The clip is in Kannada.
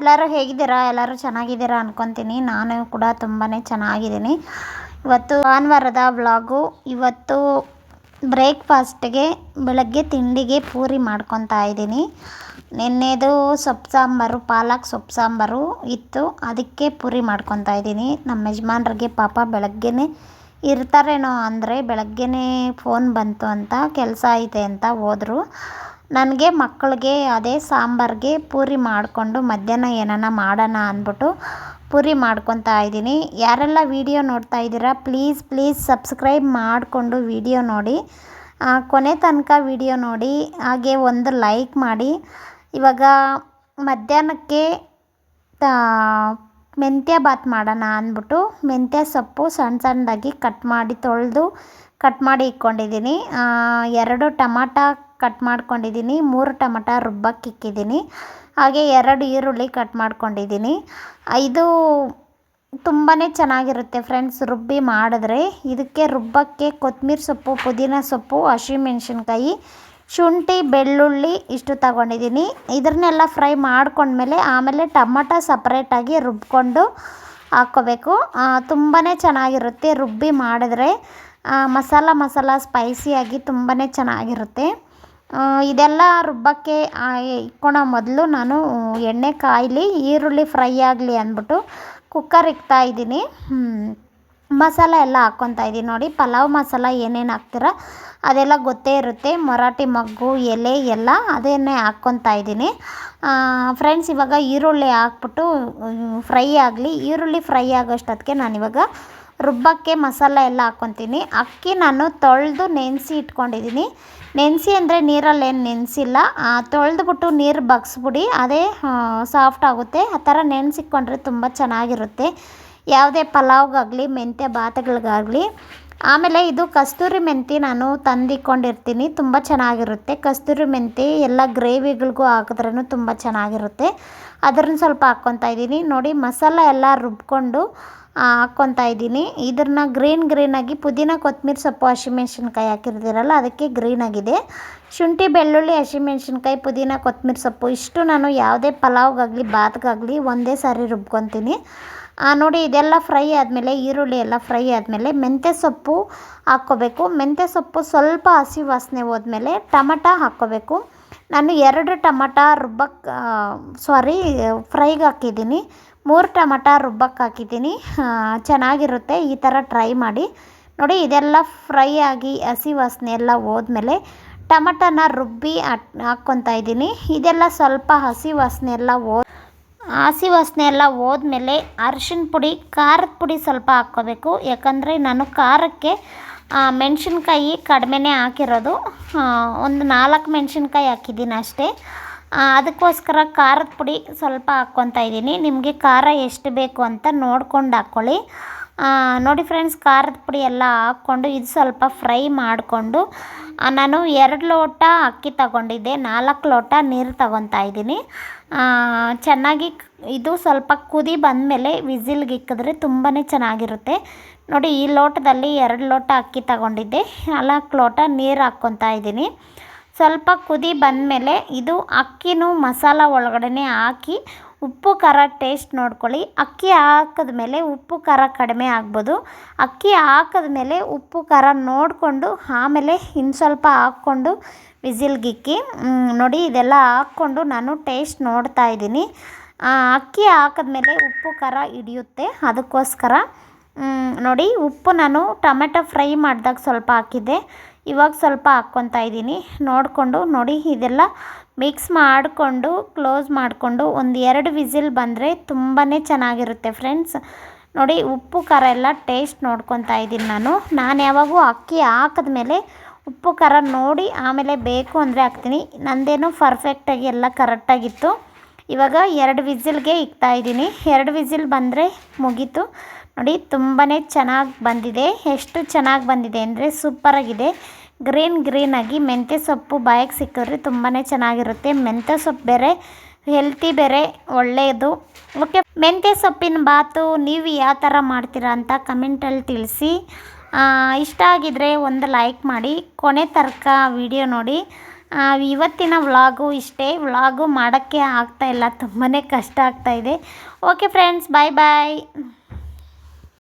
ಎಲ್ಲರೂ ಹೇಗಿದ್ದೀರಾ? ಎಲ್ಲರೂ ಚೆನ್ನಾಗಿದ್ದೀರಾ ಅನ್ಕೊತೀನಿ. ನಾನು ಕೂಡ ತುಂಬಾ ಚೆನ್ನಾಗಿದ್ದೀನಿ. ಇವತ್ತು ಭಾನುವಾರದ ವ್ಲಾಗು. ಇವತ್ತು ಬ್ರೇಕ್ಫಾಸ್ಟ್ಗೆ ಬೆಳಗ್ಗೆ ತಿಂಡಿಗೆ ಪೂರಿ ಮಾಡ್ಕೊತಾ ಇದ್ದೀನಿ. ನಿನ್ನೆದು ಸೊಪ್ಪು ಸಾಂಬಾರು, ಪಾಲಕ್ ಸೊಪ್ಪು ಸಾಂಬಾರು ಇತ್ತು. ಅದಕ್ಕೆ ಪೂರಿ ಮಾಡ್ಕೊತಾ ಇದ್ದೀನಿ. ನಮ್ಮ ಯಜಮಾನ್ರಿಗೆ ಪಾಪ ಬೆಳಗ್ಗೆನೇ ಇರ್ತಾರೇನೋ ಅಂದರೆ ಬೆಳಗ್ಗೆನೇ ಫೋನ್ ಬಂತು ಅಂತ, ಕೆಲಸ ಐತೆ ಅಂತ ಹೋದರು. ನನಗೆ ಮಕ್ಕಳಿಗೆ ಅದೇ ಸಾಂಬಾರಿಗೆ ಪೂರಿ ಮಾಡಿಕೊಂಡು ಮಧ್ಯಾಹ್ನ ಏನಾನ ಮಾಡೋಣ ಅಂದ್ಬಿಟ್ಟು ಪೂರಿ ಮಾಡ್ಕೊತಾ ಇದ್ದೀನಿ. ಯಾರೆಲ್ಲ ವೀಡಿಯೋ ನೋಡ್ತಾ ಇದ್ದೀರಾ, ಪ್ಲೀಸ್ ಪ್ಲೀಸ್ ಸಬ್ಸ್ಕ್ರೈಬ್ ಮಾಡಿಕೊಂಡು ವೀಡಿಯೋ ನೋಡಿ. ಕೊನೆ ತನಕ ವೀಡಿಯೋ ನೋಡಿ. ಹಾಗೆ ಒಂದು ಲೈಕ್ ಮಾಡಿ. ಇವಾಗ ಮಧ್ಯಾಹ್ನಕ್ಕೆ ಮೆಂತ್ಯ ಬಾತ್ ಮಾಡೋಣ ಅಂದ್ಬಿಟ್ಟು ಮೆಂತ್ಯ ಸೊಪ್ಪು ಸಣ್ಣ ಸಣ್ಣದಾಗಿ ಕಟ್ ಮಾಡಿ ತೊಳೆದು ಕಟ್ ಮಾಡಿ ಇಟ್ಕೊಂಡಿದ್ದೀನಿ. ಎರಡು ಟಮಾಟ ಕಟ್ ಮಾಡ್ಕೊಂಡಿದ್ದೀನಿ. ಮೂರು ಟಮಟ ರುಬ್ಬಕ್ಕೆ ಇಕ್ಕಿದ್ದೀನಿ. ಹಾಗೆ ಎರಡು ಈರುಳ್ಳಿ ಕಟ್ ಮಾಡ್ಕೊಂಡಿದ್ದೀನಿ. ಇದು ತುಂಬಾ ಚೆನ್ನಾಗಿರುತ್ತೆ ಫ್ರೆಂಡ್ಸ್, ರುಬ್ಬಿ ಮಾಡಿದ್ರೆ. ಇದಕ್ಕೆ ರುಬ್ಬಕ್ಕೆ ಕೊತ್ತಂಬರಿ ಸೊಪ್ಪು, ಪುದೀನ ಸೊಪ್ಪು ಹಸಿಮೆಣ್ಸಿನ್ಕಾಯಿ ಶುಂಠಿ, ಬೆಳ್ಳುಳ್ಳಿ ಇಷ್ಟು ತಗೊಂಡಿದ್ದೀನಿ. ಇದನ್ನೆಲ್ಲ ಫ್ರೈ ಮಾಡ್ಕೊಂಡ್ಮೇಲೆ ಆಮೇಲೆ ಟಮಟ ಸಪ್ರೇಟಾಗಿ ರುಬ್ಕೊಂಡು ಹಾಕ್ಕೋಬೇಕು. ತುಂಬಾ ಚೆನ್ನಾಗಿರುತ್ತೆ. ರುಬ್ಬಿ ಮಾಡಿದ್ರೆ ಮಸಾಲ ಮಸಾಲ ಸ್ಪೈಸಿಯಾಗಿ ತುಂಬಾ ಚೆನ್ನಾಗಿರುತ್ತೆ. ಇದೆಲ್ಲ ರುಬ್ಬಕ್ಕೆ ಇಕ್ಕೊಳೋ ಮೊದಲು ನಾನು ಎಣ್ಣೆ ಕಾಯಲಿ ಈರುಳ್ಳಿ ಫ್ರೈ ಆಗಲಿ ಅಂದ್ಬಿಟ್ಟು ಕುಕ್ಕರ್ ಇಕ್ತಾ ಇದ್ದೀನಿ. ಮಸಾಲ ಎಲ್ಲ ಹಾಕ್ಕೊತಾ ಇದ್ದೀನಿ. ನೋಡಿ, ಪಲಾವ್ ಮಸಾಲ ಏನೇನು ಹಾಕ್ತೀರ ಅದೆಲ್ಲ ಗೊತ್ತೇ ಇರುತ್ತೆ. ಮರಾಠಿ ಮಗ್ಗು, ಎಲೆ ಎಲ್ಲ ಅದನ್ನೇ ಹಾಕ್ಕೊತಾ ಇದ್ದೀನಿ. ಫ್ರೆಂಡ್ಸ್ ಇವಾಗ ಈರುಳ್ಳಿ ಹಾಕ್ಬಿಟ್ಟು ಫ್ರೈ ಆಗಲಿ, ಈರುಳ್ಳಿ ಫ್ರೈ ಆಗೋಷ್ಟೊತ್ತಿಗೆ ನಾನಿವಾಗ ರುಬ್ಬಕ್ಕೆ ಮಸಾಲ ಎಲ್ಲ ಹಾಕ್ಕೊತೀನಿ ಅಕ್ಕಿ ನಾನು ತೊಳೆದು ನೆನೆಸಿ ಇಟ್ಕೊಂಡಿದ್ದೀನಿ. ನೆನೆಸಿ ಅಂದರೆ ನೀರಲ್ಲಿ ಏನು ನೆನೆಸಿಲ್ಲ ತೊಳೆದ್ಬಿಟ್ಟು ನೀರು ಬಗ್ಸ್ಬಿಡಿ. ಅದೇ ಸಾಫ್ಟ್ ಆಗುತ್ತೆ. ಆ ಥರ ನೆನೆಸಿಕ್ಕೊಂಡ್ರೆ ತುಂಬ ಚೆನ್ನಾಗಿರುತ್ತೆ. ಯಾವುದೇ ಪಲಾವ್ಗಾಗಲಿ, ಮೆಂತ್ಯ, ಬಾತುಗಳಿಗಾಗಲಿ. ಆಮೇಲೆ ಇದು ಕಸ್ತೂರಿ ಮೆಂತಿ ನಾನು ತಂದಿಕ್ಕೊಂಡಿರ್ತೀನಿ ತುಂಬ ಚೆನ್ನಾಗಿರುತ್ತೆ. ಕಸ್ತೂರಿ ಮೆಂತಿ ಎಲ್ಲ ಗ್ರೇವಿಗಳಿಗೂ ಹಾಕಿದ್ರೂ ತುಂಬ ಚೆನ್ನಾಗಿರುತ್ತೆ. ಅದನ್ನು ಸ್ವಲ್ಪ ಹಾಕ್ಕೊತಾ ಇದ್ದೀನಿ. ನೋಡಿ, ಮಸಾಲ ಎಲ್ಲ ರುಬ್ಕೊಂಡು ಹಾಕ್ಕೊತಾ ಇದ್ದೀನಿ. ಇದನ್ನು ಗ್ರೀನ್ ಗ್ರೀನಾಗಿ ಪುದೀನ ಕೊತ್ತಂಬರಿ ಸೊಪ್ಪು ಹಸಿಮೆಣ್ಸಿನ್ಕಾಯಿ ಹಾಕಿರ್ತೀರಲ್ಲ, ಅದಕ್ಕೆ ಗ್ರೀನ್ ಆಗಿದೆ. ಶುಂಠಿ, ಬೆಳ್ಳುಳ್ಳಿ, ಹಸಿಮೆಣ್ಸಿನ್ಕಾಯಿ, ಪುದೀನ ಕೊತ್ತಂಬರಿ ಸೊಪ್ಪು, ಇಷ್ಟು ನಾನು ಯಾವುದೇ ಪಲಾವ್ಗಾಗಲಿ, ಬಾತ್ಗಾಗಲಿ ಒಂದೇ ಸಾರಿ ರುಬ್ಕೊತೀನಿ. ನೋಡಿ, ಇದೆಲ್ಲ ಫ್ರೈ ಆದಮೇಲೆ, ಈರುಳ್ಳಿ ಎಲ್ಲ ಫ್ರೈ ಆದಮೇಲೆ, ಮೆಂತ್ಯ ಸೊಪ್ಪು ಹಾಕ್ಕೋಬೇಕು. ಮೆಂತ್ಯ ಸೊಪ್ಪು ಸ್ವಲ್ಪ ಹಸಿ ವಾಸನೆ ಹೋದ್ಮೇಲೆ ಟಮಟ ಹಾಕ್ಕೋಬೇಕು. ನಾನು ಎರಡು ಟಮಟ ರುಬ್ಬಕ್ಕೆ ಸಾರಿ ಫ್ರೈಗೆ ಹಾಕಿದ್ದೀನಿ. ಮೂರು ಟಮಟ ರುಬ್ಬಕ್ಕೆ ಹಾಕಿದ್ದೀನಿ. ಚೆನ್ನಾಗಿರುತ್ತೆ, ಈ ಥರ ಟ್ರೈ ಮಾಡಿ. ನೋಡಿ, ಇದೆಲ್ಲ ಫ್ರೈ ಆಗಿ ಹಸಿ ವಾಸನೆ ಎಲ್ಲ ಹೋದ್ಮೇಲೆ ಟಮಟನ ರುಬ್ಬಿ ಹಾಕ್ಕೊತಾ ಇದ್ದೀನಿ. ಇದೆಲ್ಲ ಸ್ವಲ್ಪ ಹಸಿ ವಾಸನೆ ಎಲ್ಲ ಹೋ ಹಸಿ ವಾಸನೆ ಎಲ್ಲ ಹೋದ್ಮೇಲೆ ಅರ್ಶಿನ ಪುಡಿ, ಖಾರದ ಪುಡಿ ಸ್ವಲ್ಪ ಹಾಕ್ಕೋಬೇಕು. ಯಾಕಂದರೆ ನಾನು ಖಾರಕ್ಕೆ ಮೆಣಸಿನ್ಕಾಯಿ ಕಡಿಮೆನೇ ಹಾಕಿರೋದು. ಒಂದು ನಾಲ್ಕು ಮೆಣಸಿನ್ಕಾಯಿ ಹಾಕಿದ್ದೀನಿ ಅಷ್ಟೇ. ಅದಕ್ಕೋಸ್ಕರ ಖಾರದ ಪುಡಿ ಸ್ವಲ್ಪ ಹಾಕ್ಕೊತಾ ಇದ್ದೀನಿ. ನಿಮಗೆ ಖಾರ ಎಷ್ಟು ಬೇಕು ಅಂತ ನೋಡ್ಕೊಂಡು ಹಾಕ್ಕೊಳ್ಳಿ. ನೋಡಿ ಫ್ರೆಂಡ್ಸ್ ಖಾರದ ಪುಡಿ ಎಲ್ಲ ಹಾಕ್ಕೊಂಡು ಇದು ಸ್ವಲ್ಪ ಫ್ರೈ ಮಾಡಿಕೊಂಡು ನಾನು ಎರಡು ಲೋಟ ಅಕ್ಕಿ ತಗೊಂಡಿದ್ದೆ, ನಾಲ್ಕು ಲೋಟ ನೀರು ತಗೊತಾ ಇದ್ದೀನಿ. ಚೆನ್ನಾಗಿ ಇದು ಸ್ವಲ್ಪ ಕುದಿ ಬಂದಮೇಲೆ ವಿಸಿಲ್ಗೆ ಇಕ್ಕಿದ್ರೆ ತುಂಬಾ ಚೆನ್ನಾಗಿರುತ್ತೆ. ನೋಡಿ, ಈ ಲೋಟದಲ್ಲಿ ಎರಡು ಲೋಟ ಅಕ್ಕಿ ತಗೊಂಡಿದ್ದೆ, ನಾಲ್ಕು ಲೋಟ ನೀರು ಹಾಕ್ಕೊತಾ ಇದ್ದೀನಿ. ಸ್ವಲ್ಪ ಕುದಿ ಬಂದಮೇಲೆ ಇದು ಅಕ್ಕಿನೂ ಮಸಾಲ ಒಳಗಡೆ ಹಾಕಿ ಉಪ್ಪು, ಖಾರ ಟೇಸ್ಟ್ ನೋಡ್ಕೊಳ್ಳಿ. ಅಕ್ಕಿ ಹಾಕಿದ ಮೇಲೆ ಉಪ್ಪು, ಖಾರ ಕಡಿಮೆ ಆಗ್ಬೋದು. ಅಕ್ಕಿ ಹಾಕಿದ ಮೇಲೆ ಉಪ್ಪು, ಖಾರ ನೋಡಿಕೊಂಡು, ಆಮೇಲೆ ಇನ್ನು ಸ್ವಲ್ಪ ಹಾಕ್ಕೊಂಡು ವಿಸಿಲ್ಗಿಕ್ಕಿ. ನೋಡಿ ಇದೆಲ್ಲ ಹಾಕ್ಕೊಂಡು ನಾನು ಟೇಸ್ಟ್ ನೋಡ್ತಾ ಇದ್ದೀನಿ. ಅಕ್ಕಿ ಹಾಕಿದ್ಮೇಲೆ ಉಪ್ಪು, ಖಾರ ಹಿಡಿಯುತ್ತೆ ಅದಕ್ಕೋಸ್ಕರ. ನೋಡಿ ಉಪ್ಪು ನಾನು ಟೊಮೆಟೊ ಫ್ರೈ ಮಾಡಿದಾಗ ಸ್ವಲ್ಪ ಹಾಕಿದ್ದೆ. ಇವಾಗ ಸ್ವಲ್ಪ ಹಾಕ್ಕೊತಾ ಇದ್ದೀನಿ. ನೋಡಿಕೊಂಡು ನೋಡಿ, ಇದೆಲ್ಲ ಮಿಕ್ಸ್ ಮಾಡಿಕೊಂಡು ಕ್ಲೋಸ್ ಮಾಡಿಕೊಂಡು ಒಂದು ಎರಡು ವಿಸಿಲ್ ಬಂದರೆ ತುಂಬಾ ಚೆನ್ನಾಗಿರುತ್ತೆ ಫ್ರೆಂಡ್ಸ್ ನೋಡಿ, ಉಪ್ಪು, ಖಾರ ಎಲ್ಲ ಟೇಸ್ಟ್ ನೋಡ್ಕೊತಾ ಇದ್ದೀನಿ ನಾನು. ನಾನು ಯಾವಾಗೂ ಅಕ್ಕಿ ಹಾಕಿದ ಮೇಲೆ ಉಪ್ಪು, ಖಾರ ನೋಡಿ ಆಮೇಲೆ ಬೇಕು ಅಂದರೆ ಹಾಕ್ತೀನಿ. ನಂದೇನು ಪರ್ಫೆಕ್ಟಾಗಿ ಎಲ್ಲ ಕರೆಕ್ಟಾಗಿತ್ತು ಇವಾಗ ಎರಡು ವಿಸಿಲ್ಗೆ ಇಕ್ತಾ ಇದ್ದೀನಿ. ಎರಡು ವಿಸಿಲ್ ಬಂದರೆ ಮುಗೀತು. ನೋಡಿ ತುಂಬಾ ಚೆನ್ನಾಗಿ ಬಂದಿದೆ. ಎಷ್ಟು ಚೆನ್ನಾಗಿ ಬಂದಿದೆ ಅಂದರೆ ಸೂಪರಾಗಿದೆ. ಗ್ರೀನ್ ಗ್ರೀನಾಗಿ ಮೆಂತ್ಯ ಸೊಪ್ಪು ಬಾಯಿಗೆ ಸಿಕ್ಕಿದ್ರೆ ತುಂಬಾ ಚೆನ್ನಾಗಿರುತ್ತೆ. ಮೆಂತ್ಯ ಸೊಪ್ಪು ಬೇರೆ, ಹೆಲ್ತಿ ಬೇರೆ ಒಳ್ಳೆಯದು ಓಕೆ, ಮೆಂತ್ಯ ಸೊಪ್ಪಿನ ಬಾತು ನೀವು ಯಾವ ಥರ ಮಾಡ್ತೀರಾ ಅಂತ ಕಮೆಂಟಲ್ಲಿ ತಿಳಿಸಿ. ಇಷ್ಟ ಆಗಿದ್ರೆ ಒಂದು ಲೈಕ್ ಮಾಡಿ, ಕೊನೆ ತನಕ ವಿಡಿಯೋ ನೋಡಿ. ಇವತ್ತಿನ ವ್ಲಾಗು ಇಷ್ಟೇ. ವ್ಲಾಗು ಮಾಡೋಕ್ಕೆ ಆಗ್ತಾಯಿಲ್ಲ ತುಂಬಾ ಕಷ್ಟ ಆಗ್ತಾಯಿದೆ ಓಕೆ ಫ್ರೆಂಡ್ಸ್ ಬಾಯ್ ಬಾಯ್